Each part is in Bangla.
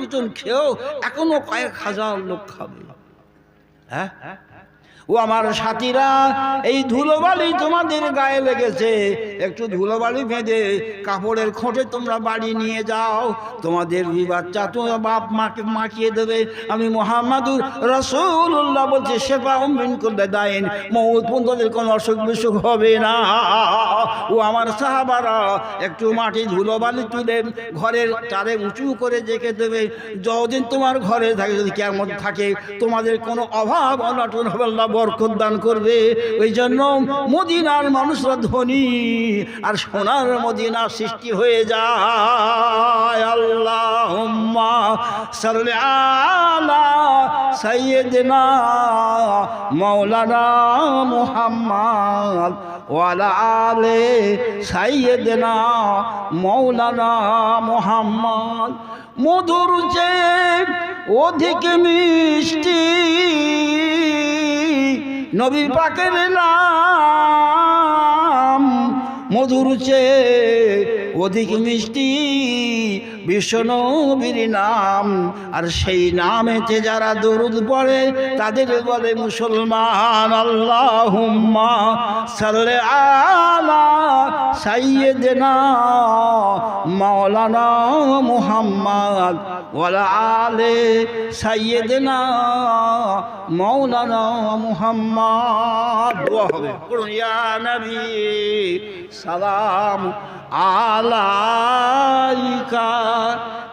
কয়েকজন খেয়েও এখনও কয়েক হাজার লোক খাবে। হ্যাঁ? ও আমার সাথীরা, এই ধুলোবালি তোমাদের গায়ে লেগেছে। একটু ধুলোবালি বেঁধে কাপড়ের খোঁটে তোমরা বাড়ি নিয়ে যাও। তোমাদের বাচ্চা তোমার বাপ মাকে মাখিয়ে দেবে। আমি মোহাম্মদুর রসুল্লাহ বলছি সেবা অম্বিন করবে দাইন মৌত পর্যন্ত কোনো অসুখ বিসুখ হবে না। ও আমার সাহাবারা, একটু মাটি ধুলোবালি তুলে ঘরের চারে উঁচু করে দেখে দেবে। যতদিন তোমার ঘরে থাকে, যদি কেমন থাকে, তোমাদের কোনো অভাব অনটন হবে বরকত দান করবে। ওই জন্য মদিনার মানুষরা ধনী। আর সোনার মদিনা সৃষ্টি হয়ে যায়। আল্লাহ মৌলানা মুহাম্মদ ওয়ালা সাইয়েদনা মৌলানা মোহাম্মদ। মধুর যে অধিক মিষ্টি নবী পাকের নাম মধুর চে অধিক মিষ্টি বিশ্বনবীর নাম। আর সেই নামেতে যারা দরুদ পড়ে, তাদের বলে মুসলমান, আল্লাহুম্মা সাল্লি আলা সাইয়্যিদিনা মাওলানা মুহাম্মদ ওয়ালা আলে সাইয়্যিদিনা মাওলানা মুহাম্মদ। দোয়া হবে। ইয়া নবী, সালাম। আলাইকা,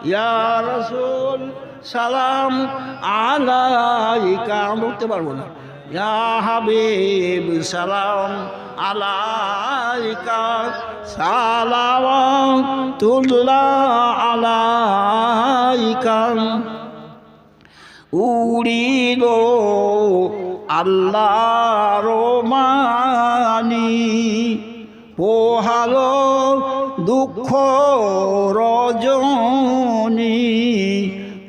ইয়া রাসূল, সালাম আলাইকা। উঠতে পারব না। ইয়া হাবিব, সালাম আলাইকা। সালাম তুল্লাহ আলাইকা। উড়িল আল্লাহর মানি পোহালো দুঃখ রজনী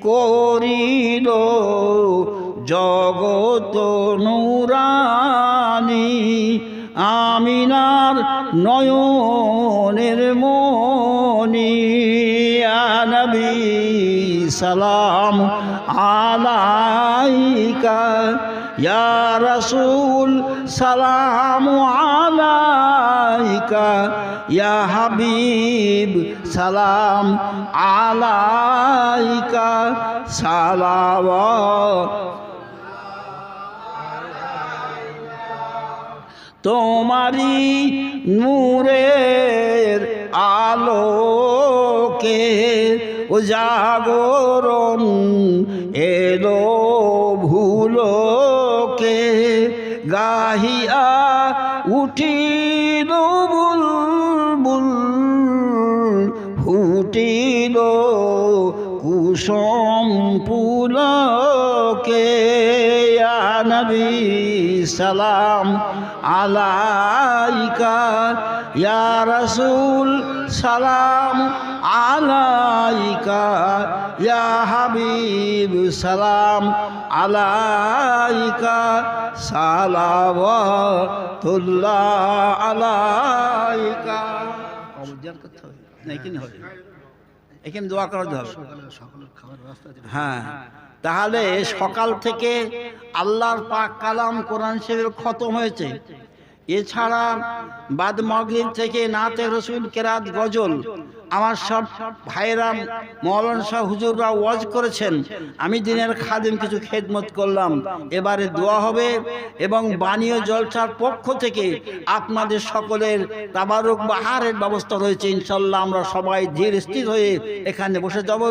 করিল জগত নুরানি আমিনার নয়নের মনি আনবি সালাম আলাইকা। ইয়া রাসূল সালাম আলাইকা। ইয়া হাবিব সালাম আলাইকা। সালাওয়া তোমারি নূরের আলোকে উজাগরণ এলো ভুলোকে গাহিয়া উঠিল বুলবুল ফুটিল কুসম পুলকে। নবী সালাম আলাইকা, ইয়া রাসূল সালাম আলাইকা, ইয়া হাবিব সালাম আলাইকা, সালাওয়াতুল্লাহ আলাইকা। অবজান করতে হবে। না হবে? এখানে দোয়া করা হবে। হ্যাঁ। তাহলে সকাল থেকে আল্লাহর পাক কালাম কোরআন শরীফের খতম হয়েছে। এছাড়া বাদ মগরিব থেকে নাতে রসুল কেরাত গজল। আমার সব ভাইরা মৌলান শাহ হুজুররা ওয়াজ করেছেন। আমি দিনের খাদিম কিছু খেদমত করলাম। এবারে দোয়া হবে এবং বানীয় জলসার পক্ষ থেকে আপনাদের সকলের তাবারুক বাহারের ব্যবস্থা রয়েছে। ইনশাল্লাহ আমরা সবাই ধীর স্থির হয়ে এখানে বসে যাব।